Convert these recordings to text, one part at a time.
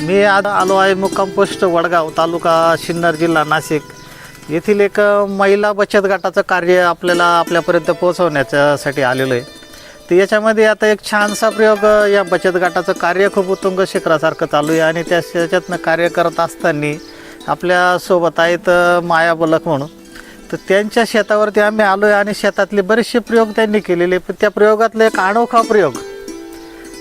मी आज आलो आहे मुक्काम पोस्ट वडगाव तालुका सिन्नर जिल्हा नाशिक. येथील एक महिला बचत गटाचं कार्य आपल्याला आपल्यापर्यंत पोहोचवण्याच्यासाठी आलेलो आहे. तर याच्यामध्ये आता एक छानसा प्रयोग या बचत गटाचं कार्य खूप उत्तुंग शिखरासारखं चालू आहे आणि त्या त्याच्यातनं कार्य करत असताना आपल्यासोबत आहेत माया बलक म्हणून. तर त्यांच्या शेतावरती आम्ही आलो आहे आणि शेतातले बरेचसे प्रयोग त्यांनी केलेले पण त्या प्रयोगातला एक अनोखा प्रयोग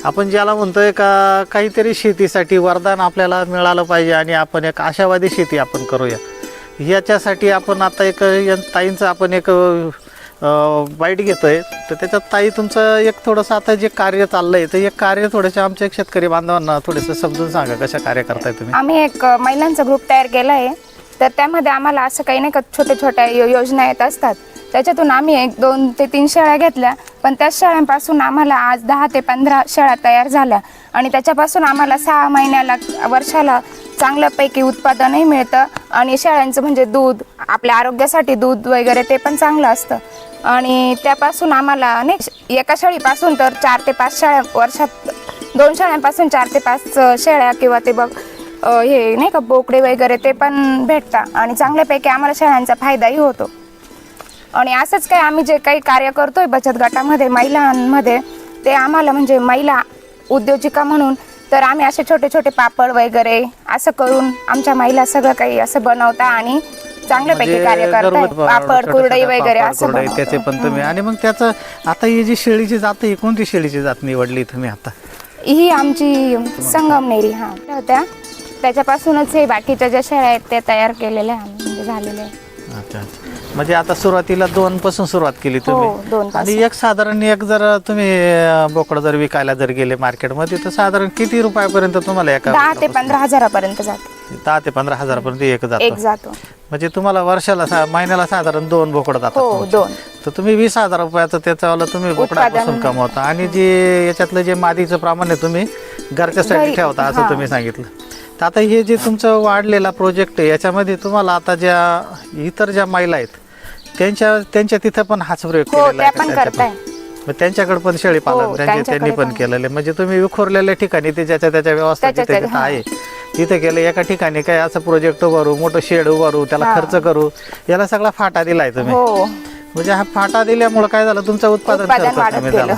आपण ज्याला म्हणतोय का काहीतरी शेतीसाठी वरदान आपल्याला मिळालं पाहिजे आणि आपण एक आशावादी शेती आपण करूया. याच्यासाठी आपण आता एक ताईंचं आपण एक वाईट घेतो घेतोय. तर त्याच्यात ताई तुमचं एक थोडंसं आता जे कार्य चाललं आहे तर एक कार्य थोडंसं आमच्या शेतकरी बांधवांना थोडंसं समजून सांगा कशा कार्य करताय तुम्ही? आम्ही एक महिलांचा ग्रुप तयार केला आहे तर त्यामध्ये आम्हाला असं काही नाही का छोट्या छोट्या यो- योजना येत असतात. त्याच्यातून आम्ही एक दोन ते तीन शाळा घेतल्या. पण त्या शाळांपासून आम्हाला आज दहा ते पंधरा शाळा तयार झाल्या. आणि त्याच्यापासून आम्हाला सहा महिन्याला वर्षाला चांगल्यापैकी उत्पादनही मिळतं. आणि शाळांचं म्हणजे दूध आपल्या आरोग्यासाठी दूध वगैरे ते पण चांगलं असतं. आणि त्यापासून आम्हाला नाही एका शाळेपासून तर चार ते पाच शाळा वर्षात दोन शाळांपासून चार ते पाच शेळ्या किंवा ते बघ हे नाही का बोकडे वगैरे ते पण भेटतात आणि चांगल्यापैकी आम्हाला शाळांचा फायदाही होतो. आणि असंच काय आम्ही जे काही कार्य करतोय बचत गटामध्ये महिलांमध्ये ते आम्हाला म्हणजे महिला उद्योजिका म्हणून तर आम्ही असे छोटे छोटे पापड वगैरे असं करून आमच्या महिला सगळं काही असं बनवता आणि चांगल्यापैकी कार्य म्हणजे घरगुती पापड छोट्या कुरडई वगैरे पापड, असं बनवतो. त्याचे पण तुम्ही आणि मग त्याचं आता ही जी शेळीची जात आहे ही कोणती शेळीची जात निवडली तुम्ही आता? ही आमची संगमनेरी हा. त्या होत्या. त्याच्यापासूनच हे बाकीच्या ज्या शेळ्या आहेत त्या तयार केलेल्या आम्ही, म्हणजे झालेल्या आहे. अच्छा अच्छा. म्हणजे आता सुरुवातीला दोन पासून सुरुवात केली हो, तुम्ही. आणि एक साधारण एक जर तुम्ही अं, बोकड जर विकायला जर गेले मार्केटमध्ये तर साधारण किती रुपयापर्यंत तुम्हाला एका दहा ते पंधरा हजारापर्यंत जातो. दहा ते पंधरा हजारपर्यंत एक एक जातो. जातो म्हणजे तुम्हाला वर्षाला सा- महिन्याला साधारण दोन बोकड जातात हो तुमचे. दोन. तर तुम्ही वीस हजार रुपयाचं त्याच्यावाला तुम्ही बोकडापासून उत्पादन. कमवता. आणि जे याच्यातलं जे मादीचं प्रमाण आहे तुम्ही घरच्यासाठी घरी- ठेवता असं हा. तुम्ही सांगितलं. तर आता हे जे तुमचं वाढलेला प्रोजेक्ट आहे याच्यामध्ये तुम्हाला आता ज्या इतर ज्या महिला आहेत त्यांच्या त्यांच्या तिथं पण हाच प्रयोग हो केलेला त्या आहे का पण त्यांच्या करताय मग त्यांच्याकडे पण शेळी पालन हो, त्यांचे त्यांच्याकडे त्यांनी पण पण. केलेले म्हणजे तुम्ही विखुरलेल्या ठिकाणी ते ज्याच्या त्याच्या व्यवस्था त्याच्या जिथे त्याच्या. आहे तिथे केलं एका ठिकाणी काय असं प्रोजेक्ट उभारू मोठं शेड उभारू त्याला हा. खर्च करू याला सगळा फाटा दिलाय तुम्ही हो म्हणजे हा फाटा दिल्यामुळे काय झालं तुमचं उत्पादन उत्पादन खर्च वाढत कमी गेलं.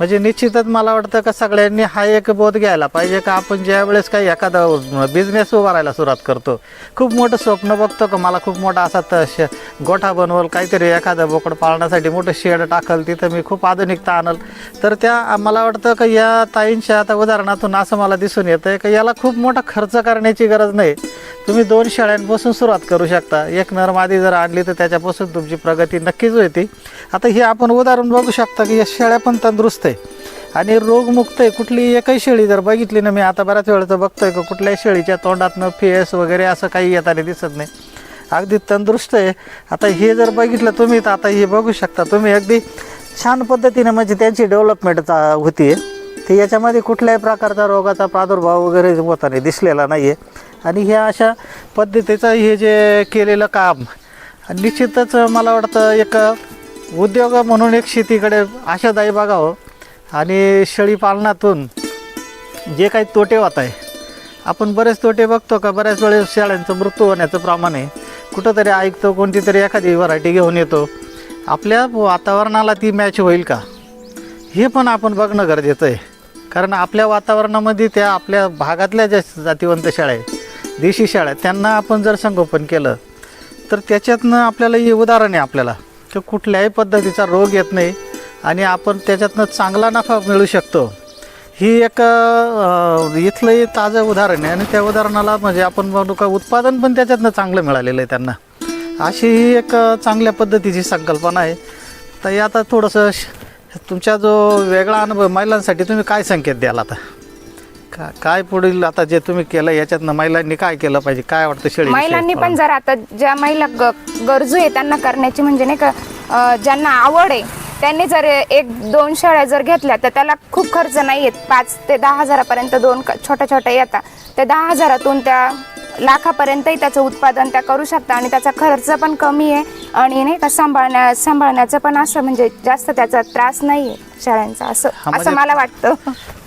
म्हणजे निश्चितच मला वाटतं का सगळ्यांनी हा एक बोध घ्यायला पाहिजे का आपण ज्या वेळेस काही एखादा बिझनेस उभारायला सुरुवात करतो. खूप मोठं स्वप्न बघतो का मला खूप मोठा असा त- श- गोठा बनवल काहीतरी एखादं बोकड पाळण्यासाठी मोठं शेड टाकल तिथं मी खूप आधुनिकता आणल. तर त्या मला वाटतं का या ताईंच्या आता उदाहरणातून असं मला दिसून येतं आहे का याला खूप मोठा खर्च करण्याची गरज नाही. तुम्ही दोन शेळ्यांपासून सुरुवात करू शकता. एक नरमादी जर आणली तर त्याच्यापासून तुमची प्रगती नक्कीच होती. आता हे आपण उदाहरण बघू शकता की या शेळ्या पण तंदुरुस्त आहे आणि रोगमुक्त आहे. कुठली एकही शेळी जर बघितली ना मी आता बऱ्याच वेळेचं बघतोय का कुठल्याही शेळीच्या तोंडातनं फेस वगैरे असं काही येताना दिसत नाही. अगदी तंदुरुस्त आहे. आता हे जर बघितलं तुम्ही तर आता हे बघू शकता. तुम्ही अगदी छान पद्धतीने म्हणजे त्यांची डेव्हलपमेंट होती. ते याच्यामध्ये कुठल्याही प्रकारचा रोगाचा प्रादुर्भाव वगैरे होताना दिसलेला नाही आहे आणि ह्या अशा पद्धतीचं हे जे केलेलं काम निश्चितच मला वाटतं एक उद्योग म्हणून एक शेतीकडे आशादायी बघावं. आणि शेळी पालनातून जे काही तोटे होत आहे आपण बरेच तोटे बघतो का? बऱ्याच वेळेस शेळ्यांचं मृत्यू होण्याचं प्रमाण आहे. कुठंतरी ऐकतो कोणती तरी एखादी व्हरायटी घेऊन येतो. आपल्या वातावरणाला ती मॅच होईल का? हे पण आपण बघणं गरजेचं आहे. कारण आपल्या वातावरणामध्ये त्या आपल्या भागातल्या ज्या जातीवंत शाळा आहे देशी शाळा आहे त्यांना आपण जर संगोपन केलं तर त्याच्यातनं आपल्याला हे उदाहरण आहे आपल्याला. की कुठल्याही पद्धतीचा रोग येत नाही. आणि आपण त्याच्यातनं चांगला नफा मिळू शकतो. ही एक इथलंही ताजं उदाहरण आहे आणि त्या उदाहरणाला म्हणजे आपण म्हणू का उत्पादन पण त्याच्यातनं चांगलं मिळालेलं आहे त्यांना. अशी ही एक चांगल्या पद्धतीची संकल्पना आहे. तर हे आता थोडंसं तुमचा जो वेगळा अनुभव महिलांसाठी तुम्ही काय संकेत द्याल आता? का काय पुढील आता जे तुम्ही केलं याच्यातनं महिलांनी काय केलं पाहिजे? काय वाटतं शेळी महिलांनी पण जर आता ज्या महिला ग- गरजू आहे त्यांना करण्याची म्हणजे नाही का ज्यांना आवड आहे त्यांनी जर एक दोन शेळ्या जर घेतल्या तर त्याला खूप खर्च नाही येत. पाच ते दहा हजारापर्यंत दोन छोट्या छोट्या येतात. त्या दहा हजारातून त्या लाखापर्यंतही त्याचं उत्पादन त्या करू शकता आणि त्याचा खर्च पण कमी आहे आणि नाही का सांभाळण्या सांभाळण्याचं पण असं म्हणजे जास्त त्याचा त्रास नाही आहे शेळ्यांचा असं म्हणजे- असं मला वाटतं.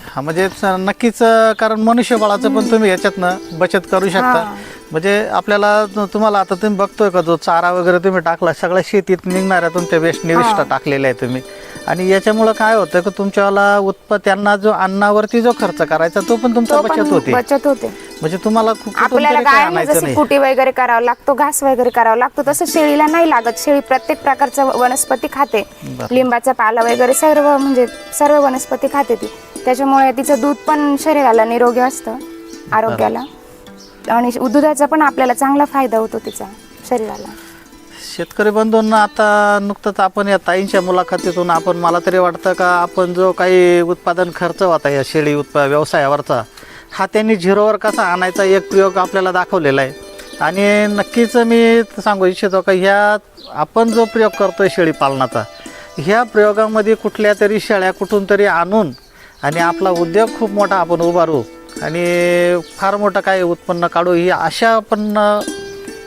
हा म्हणजे नक्कीच कारण मनुष्यबळाचं पण तुम्ही याच्यातनं बचत करू शकता. म्हणजे आपल्याला तुम्हाला आता तुम्ही बघतोय का जो चारा वगैरे तुम्ही टाकला सगळ्या शेतीत निघणाऱ्या तुमच्या वेस्ट निविष्ट. टाकलेल्या आहे तुम्ही. आणि याच्यामुळं काय होतं की तुमच्यावाला उत्प त्यांना जो अन्नावरती जो खर्च करायचा तो पण तुमचा बचत होते. बचत होते. म्हणजे तुम्हाला खूप आपल्याला गायला कुटी वगैरे करावं लागतो घास वगैरे करावं लागतो तसं शेळीला नाही लागत. शेळी प्रत्येक प्रकारचं वनस्पती खाते. लिंबाचा पाला वगैरे सर्व म्हणजे सर्व वनस्पती खाते ती. त्याच्यामुळे तिचं दूध पण शरीराला निरोगी असतं आरोग्याला. आणि दुधाचा पण आपल्याला चांगला फायदा होतो तिचा शरीराला. शेतकरी बंधूंना आता नुकतंच आपण या ताईंच्या मुलाखतीतून आपण मला तरी वाटतं का आपण जो काही उत्पादन खर्च होता या शेळी उत्पा व्यवसायावरचा हा त्यांनी झिरोवर कसा आणायचा एक प्रयोग आपल्याला दाखवलेला आहे. आणि नक्कीच मी सांगू इच्छितो का ह्या आपण जो प्रयोग करतोय शेळी पालनाचा ह्या प्रयोगामध्ये कुठल्या तरी शेळ्या कुठून तरी आणून आणि आपला उद्योग खूप मोठा आपण उभारू आणि फार मोठं काय उत्पन्न काढू ही अशा पण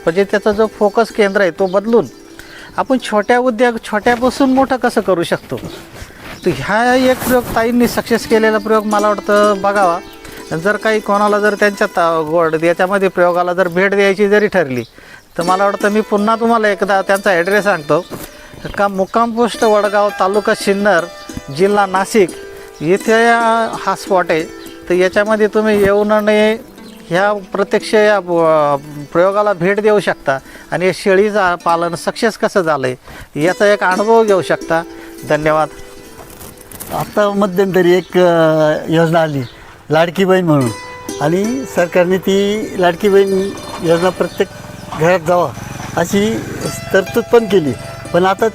म्हणजे त्याचा जो फोकस केंद्र आहे तो बदलून आपण छोट्या उद्योग छोट्यापासून मोठं कसं करू शकतो? तर ह्या एक प्रयोग ताईंनी सक्सेस केलेला प्रयोग मला वाटतं बघावा. जर काही कोणाला जर त्यांच्या ता- गोड याच्यामध्ये प्रयोगाला जर भेट द्यायची जरी ठरली तर मला वाटतं मी पुन्हा तुम्हाला एकदा त्यांचा ॲड्रेस सांगतो. का मुक्काम पोस्ट वडगाव तालुका सिन्नर जिल्हा नाशिक इथे हा स्पॉट आहे. तर याच्यामध्ये तुम्ही येऊन नये ह्या प्रत्यक्ष या प्रयोगाला भेट देऊ शकता. आणि या शेळीचं पालन सक्सेस कसं झालं आहे याचा एक अनुभव घेऊ शकता. धन्यवाद. आता मध्यंतरी एक योजना आली लाडकी बहीण म्हणून. आणि सरकारने ती लाडकी बहीण योजना प्रत्येक घरात जावा अशी तरतूद पण केली. पण आता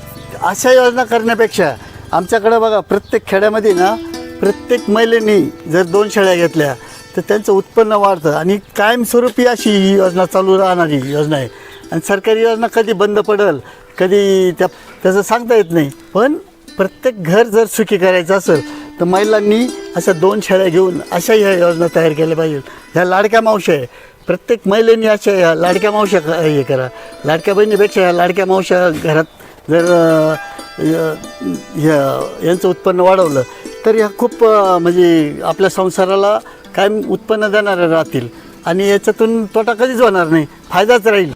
अशा योजना करण्यापेक्षा आमच्याकडं बघा प्रत्येक खेड्यामध्ये ना प्रत्येक महिलेने जर दोन शेळ्या घेतल्या तर त्यांचं उत्पन्न वाढतं. आणि कायमस्वरूपी अशी ही योजना चालू राहणारी योजना आहे. आणि सरकारी योजना कधी बंद पडेल कधी त्या त्याचं सांगता येत नाही. पण प्रत्येक घर जर सुखी करायचं असेल तर महिलांनी अशा दोन शेळ्या घेऊन अशा ह्या योजना तयार केल्या पाहिजेत. ह्या लाडक्या मावश्या आहे. प्रत्येक महिलेने अशा ह्या लाडक्या मावश्या हे करा. लाडक्या बहिणीपेक्षा ह्या लाडक्या मावश्या घरात जर य- यांचं उत्पन्न वाढवलं तर ह्या खूप म्हणजे आपल्या संसाराला कायम उत्पन्न देणाऱ्या राहतील. आणि याच्यातून तोटा कधीच होणार नाही. फायदाच राहील.